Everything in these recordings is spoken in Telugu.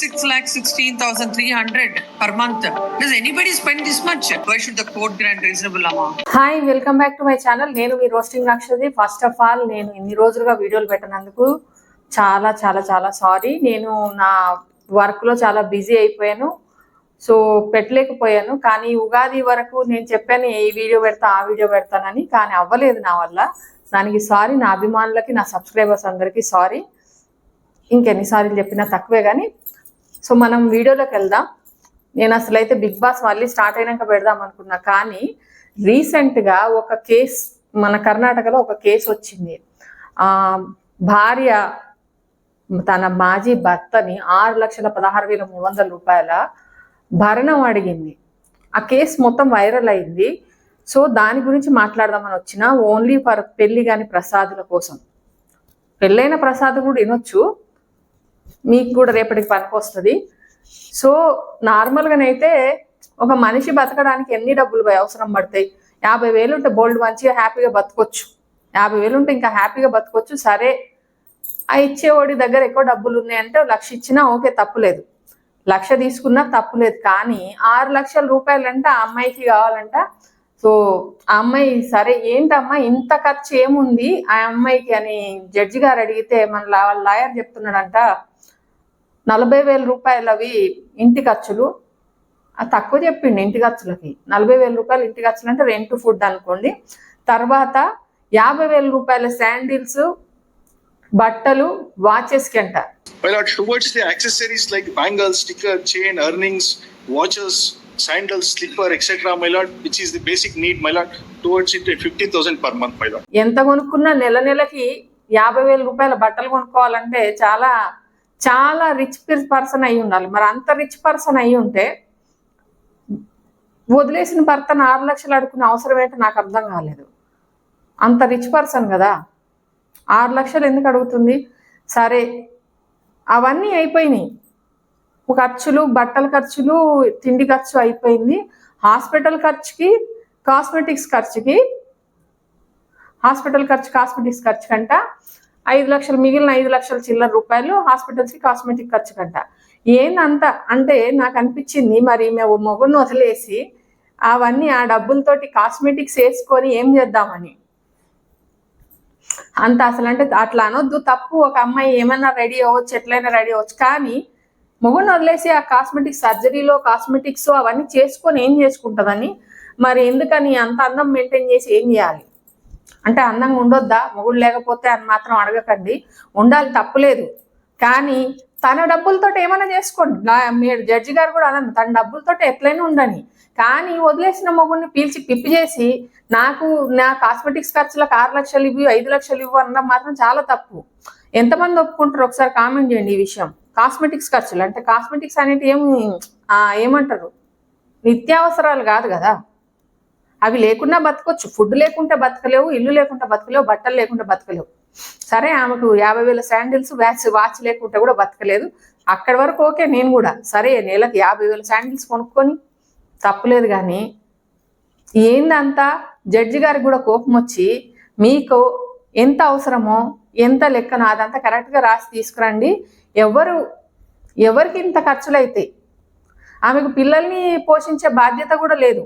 6 lakh 16,300 per month. Does anybody spend this much? Why should the court grant reasonable amount hi welcome back to my channel నేను మీ రోస్టింగ్ రాక్షది ఫస్ట్ ఆఫ్ ఆల్ నేను ఇన్ని రోజులుగా వీడియోలు పెట్టినందుకు చాలా చాలా చాలా సారీ నేను నా వర్క్లో చాలా బిజీ అయిపోయాను. సో పెట్టలేకపోయాను. కానీ ఉగాది వరకు నేను చెప్పాను ఈ వీడియో పెడతా ఆ వీడియో పెడతానని. కానీ అవ్వలేదు నా వల్ల. దానికి సారీ నా అభిమానులకి నా సబ్స్క్రైబర్స్ అందరికీ సారీ ఇంకెన్నిసార్లు చెప్పినా తక్కువే కానీ సో మనం వీడియోలోకి వెళ్దాం. నేను అసలు అయితే బిగ్ బాస్ మళ్ళీ స్టార్ట్ అయినాక పెడదాం అనుకున్నా కానీ రీసెంట్గా ఒక కేస్ మన కర్ణాటకలో ఒక కేసు వచ్చింది. ఆ భార్య తన మాజీ భర్తని ఆరు లక్షల పదహారు వేల మూడు వందల రూపాయల భరణం అడిగింది. ఆ కేసు మొత్తం వైరల్ అయింది. సో దాని గురించి మాట్లాడదామని వచ్చిన ఓన్లీ ఫర్ పెళ్ళి కాని ప్రసాదుల కోసం. పెళ్ళైన ప్రసాదం కూడా వినొచ్చు మీకు కూడా రేపటికి పనికి వస్తుంది. సో నార్మల్గానైతే ఒక మనిషి బతకడానికి ఎన్ని డబ్బులు అవసరం పడతాయి? యాభై వేలు ఉంటే బోల్డ్ మంచిగా హ్యాపీగా బతకొచ్చు. యాభై వేలు ఉంటే ఇంకా హ్యాపీగా బతకొచ్చు. సరే ఆ ఇచ్చేవాడి దగ్గర ఎక్కువ డబ్బులు ఉన్నాయంటే లక్ష ఇచ్చినా ఓకే తప్పులేదు లక్ష తీసుకున్నా తప్పులేదు కానీ ఆరు లక్షల రూపాయలు అంటే ఆ అమ్మాయికి కావాలంట. సో ఆ అమ్మాయి సరే ఏంటమ్మా ఇంత ఖర్చు ఏముంది? ఆ అమ్మాయికి అని జడ్జి గారు అడిగితే మన లా- లాయర్ చెప్తున్నాడంట. నలభై వేల రూపాయలవి ఇంటి ఖర్చులు. తక్కువ చెప్పిండి ఇంటి ఖర్చులకి. నలభై వేల రూపాయలు ఇంటి ఖర్చులు అంటే రెంట్ ఫుడ్ అనుకోండి. తర్వాత యాభై వేల రూపాయల శాండిల్స్ బట్టలు వాచెస్కి అంట accessories like bangles sticker chain earnings watches sandals slipper etcetera my which is the basic need my lot towards it fifty thousand per month my ఎంత కొనుక్కున్నా నెల నెలకి యాభై వేల రూపాయల బట్టలు కొనుక్కోవాలంటే చాలా చాలా రిచ్ పర్సన్ అయి ఉండాలి. మరి అంత రిచ్ పర్సన్ అయి ఉంటే వదిలేసిన భర్తను ఆరు లక్షలు అడుకునే అవసరం ఏంటో నాకు అర్థం కాలేదు. అంత రిచ్ పర్సన్ కదా. ఆరు లక్షలు ఎందుకు అడుగుతుంది? సరే అవన్నీ అయిపోయినాయి. ఖర్చులు బట్టల ఖర్చులు తిండి ఖర్చు అయిపోయింది. హాస్పిటల్ ఖర్చుకి కాస్మెటిక్స్ ఖర్చుకి హాస్పిటల్ ఖర్చు కాస్మెటిక్స్ ఖర్చు కంట ఐదు లక్షలు మిగిలిన ఐదు లక్షల చిల్లర రూపాయలు హాస్పిటల్స్కి కాస్మెటిక్ ఖర్చు కట్ట ఏందంత? అంటే నాకు అనిపించింది మరి మేము మొగుడిని వదిలేసి అవన్నీ ఆ డబ్బులతోటి కాస్మెటిక్స్ వేసుకొని ఏం చేద్దామని. అంత అసలు అంటే అట్లా అనొద్దు తప్పు. ఒక అమ్మాయి ఏమైనా రెడీ అవ్వచ్చు ఎట్లయినా రెడీ అవ్వచ్చు. కానీ మొగుడిని వదిలేసి ఆ కాస్మెటిక్ సర్జరీలో కాస్మెటిక్స్ అవన్నీ చేసుకొని ఏం చేసుకుంటుందని? మరి ఎందుకని అంత అందం మెయింటైన్ చేసి ఏం చేయాలి? అంటే అందంగా ఉండొద్దా? మొగుడు లేకపోతే అని మాత్రం అడగకండి. ఉండాలి తప్పులేదు. కానీ తన డబ్బులతో ఏమైనా చేసుకోండి. నా- మీరు జడ్జి గారు కూడా అనండి తన డబ్బులతో ఎట్లయినా ఉండని కానీ వదిలేసిన మొగుడిని పీల్చి పిప్పి చేసి నాకు నా కాస్మెటిక్స్ ఖర్చులకు ఆరు లక్షలు ఇవ్వు ఐదు లక్షలు ఇవ్వు అనడం మాత్రం చాలా తప్పు. ఎంతమంది ఒప్పుకుంటారు? ఒకసారి కామెంట్ చేయండి ఈ విషయం. కాస్మెటిక్స్ ఖర్చులు అంటే కాస్మెటిక్స్ అనేవి ఏమి ఏమంటారు? నిత్యావసరాలు కాదు కదా. అవి లేకుండా బతకొచ్చు. ఫుడ్ లేకుంటే బతకలేవు ఇల్లు లేకుండా బతకలేవు బట్టలు లేకుండా బతకలేవు. సరే ఆమెకు యాభై వేల శాండిల్స్ వ్యాచ్ వాచ్ లేకుంటే కూడా బతకలేదు. అక్కడి వరకు ఓకే నేను కూడా. సరే నెలకి యాభై వేల శాండిల్స్ కొనుక్కొని తప్పులేదు కానీ ఏందంతా? జడ్జి గారికి కూడా కోపం వచ్చి మీకు ఎంత అవసరమో ఎంత లెక్కనో అదంతా కరెక్ట్గా రాసి తీసుకురండి. ఎవరు ఎవరికి ఇంత ఖర్చులు అవుతాయి ఆమెకు పిల్లల్ని పోషించే బాధ్యత కూడా లేదు.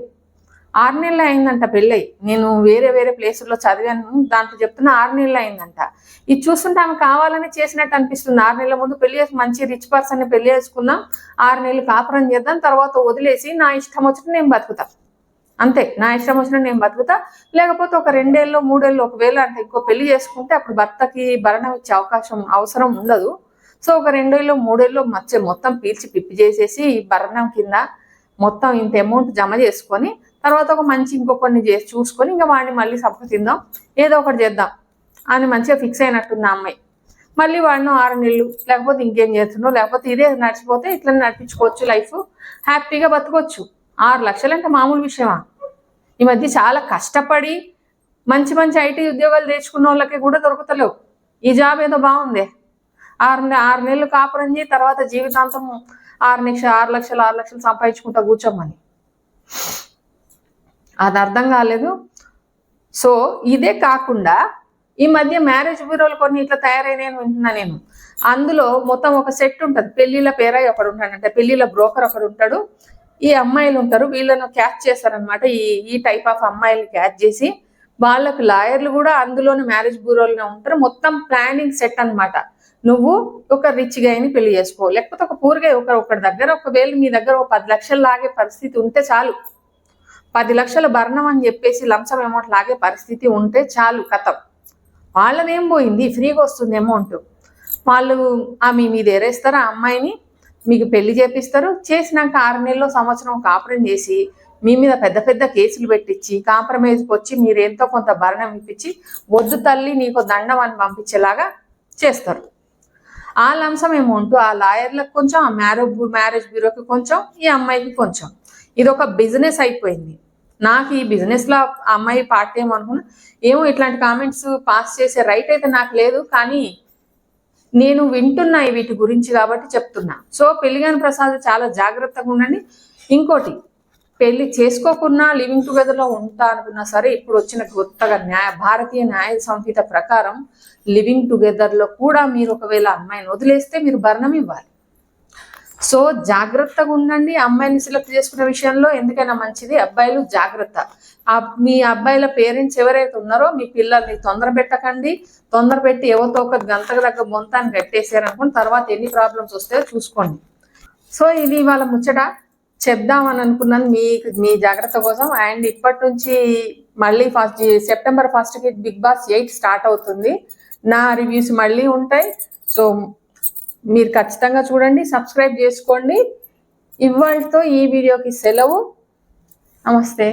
ఆరు నెలలు అయిందంట పెళ్ళై. నేను వేరే వేరే ప్లేసుల్లో చదివాను దాంట్లో చెప్తున్నా ఆరు నెలలు అయిందంట. ఇది చూస్తుంటే ఆమె కావాలని చేసినట్టు అనిపిస్తుంది. ఆరు నెలల ముందు పెళ్ళి చేసి మంచి రిచ్ పర్సన్ని పెళ్ళి చేసుకుందాం ఆరు నెలలు కాపురం చేద్దాం తర్వాత వదిలేసి నా ఇష్టం వచ్చినట్టు నేను బతుకుతా. అంతే నా ఇష్టం వచ్చినట్టు నేను బతుకుతా. లేకపోతే ఒక రెండేళ్ళు మూడేళ్ళు ఒకవేళ అంటే ఇంకో పెళ్ళి చేసుకుంటే అప్పుడు భర్తకి భరణం ఇచ్చే అవకాశం అవసరం ఉండదు. సో ఒక రెండేళ్ళు మూడేళ్ళు మచ్చ మొత్తం పీల్చి పిప్పి చేసేసి భరణం కింద మొత్తం ఇంత అమౌంట్ జమ చేసుకొని తర్వాత ఒక మంచి ఇంకొకరిని చేసి చూసుకొని ఇంకా వాడిని మళ్ళీ సపోర్ట్ తిందాం. ఏదో ఒకటి చేద్దాం. అని మంచిగా ఫిక్స్ అయినట్టుంది ఆ అమ్మాయి. మళ్ళీ వాడిని ఆరు నెలలు లేకపోతే ఇంకేం చేస్తున్నావు లేకపోతే ఇదే నడిచిపోతే ఇట్లనే నడిపించుకోవచ్చు లైఫ్. హ్యాపీగా బతకొచ్చు. ఆరు లక్షలు అంటే మామూలు విషయమా? ఈ మధ్య చాలా కష్టపడి మంచి మంచి ఐటీ ఉద్యోగాలు తెచ్చుకున్న వాళ్ళకి కూడా దొరుకుతలేవు. ఈ జాబ్ ఏదో బాగుంది. ఆరు ఆరు నెలలు కాపురం చేయి తర్వాత జీవితాంతం ఆరు లక్షలు ఆరు లక్షలు ఆరు లక్షలు సంపాదించుకుంటా కూర్చోమని. అది అర్థం కాలేదు. సో ఇదే కాకుండా ఈ మధ్య మ్యారేజ్ బ్యూరోలు కొన్ని ఇట్లా తయారైనాయని వింటున్నా నేను. అందులో మొత్తం ఒక సెట్ ఉంటుంది. పెళ్ళిళ్ళ పేరాయి ఒకడు ఉంటాడంటే పెళ్ళిళ్ళ బ్రోకర్ ఒకడు ఉంటాడు. ఈ అమ్మాయిలు ఉంటారు. వీళ్ళను క్యాచ్ చేస్తారనమాట ఈ ఈ టైప్ ఆఫ్ అమ్మాయిలు క్యాచ్ చేసి వాళ్ళకు లాయర్లు కూడా అందులోని మ్యారేజ్ బ్యూరోలోనే ఉంటారు. మొత్తం ప్లానింగ్ సెట్ అన్నమాట. నువ్వు ఒక రిచ్ గాయని పెళ్ళి చేసుకో. లేకపోతే ఒక పూర్గా ఒక ఒకరి దగ్గర ఒకవేళ మీ దగ్గర ఒక పది లక్షలు లాగే పరిస్థితి ఉంటే చాలు. పది లక్షల భరణం అని చెప్పేసి లంచం అమౌంట్ లాగే పరిస్థితి ఉంటే చాలు కథం. వాళ్ళనేం పోయింది? ఫ్రీగా వస్తుంది అమౌంట్ వాళ్ళు ఆమె మీద ఏరేస్తారు? ఆ అమ్మాయిని మీకు పెళ్ళి చేపిస్తారు. చేసినాక ఆరు నెలలు సంవత్సరం కాపురం చేసి మీ మీద పెద్ద పెద్ద కేసులు పెట్టించి కాంప్రమైజ్కి వచ్చి మీరు ఎంతో కొంత భరణం ఇప్పించి వద్దు తల్లి నీకు దండం అని పంపించేలాగా చేస్తారు. ఆ లంసం అమౌంట్ ఆ లాయర్లకు కొంచెం ఆ మ్యారేజ్ మ్యారేజ్ బ్యూరోకి కొంచెం ఈ అమ్మాయికి కొంచెం. ఇది ఒక బిజినెస్ అయిపోయింది. నాకు ఈ బిజినెస్లో అమ్మాయి పార్ట్ టైం అనుకున్నా ఏమో ఇట్లాంటి కామెంట్స్ పాస్ చేసే రైట్ అయితే నాకు లేదు కానీ నేను వింటున్నా వీటి గురించి కాబట్టి చెప్తున్నా. సో పెళ్ళిగాని ప్రసాద్ చాలా జాగ్రత్తగా ఉండండి. ఇంకోటి పెళ్ళి చేసుకోకున్నా లివింగ్ టుగెదర్లో ఉంటా అనుకున్నా సరే ఇప్పుడు వచ్చిన కొత్తగా న్యాయ భారతీయ న్యాయ సంహిత ప్రకారం లివింగ్ టుగెదర్లో కూడా మీరు ఒకవేళ అమ్మాయిని వదిలేస్తే మీరు భరణం ఇవ్వాలి. సో జాగ్రత్తగా ఉండండి. అమ్మాయిని సెలెక్ట్ చేసుకునే విషయంలో ఎందుకైనా మంచిది. అబ్బాయిలు జాగ్రత్త. ఆ మీ అబ్బాయిల పేరెంట్స్ ఎవరైతే ఉన్నారో మీ పిల్లల్ని తొందర పెట్టకండి. తొందర పెట్టి ఎవరితో ఒక గంటకు దగ్గర బొంతాన్ని కట్టేసారనుకోండి తర్వాత ఎన్ని ప్రాబ్లమ్స్ వస్తాయో చూసుకోండి. సో ఇది ఇవాళ ముచ్చట. చెప్దామని అనుకున్నాను. మీ మీ జాగ్రత్త కోసం. అండ్ ఇప్పటి నుంచి మళ్ళీ ఫస్ట్ సెప్టెంబర్ ఫస్ట్కి బిగ్ బాస్ ఎయిట్ స్టార్ట్ అవుతుంది. నా రివ్యూస్ మళ్ళీ ఉంటాయి. సో మీరు ఖచ్చితంగా చూడండి సబ్స్క్రైబ్ చేసుకోండి. ఇవాళతో ఈ వీడియోకి సెలవు. నమస్తే.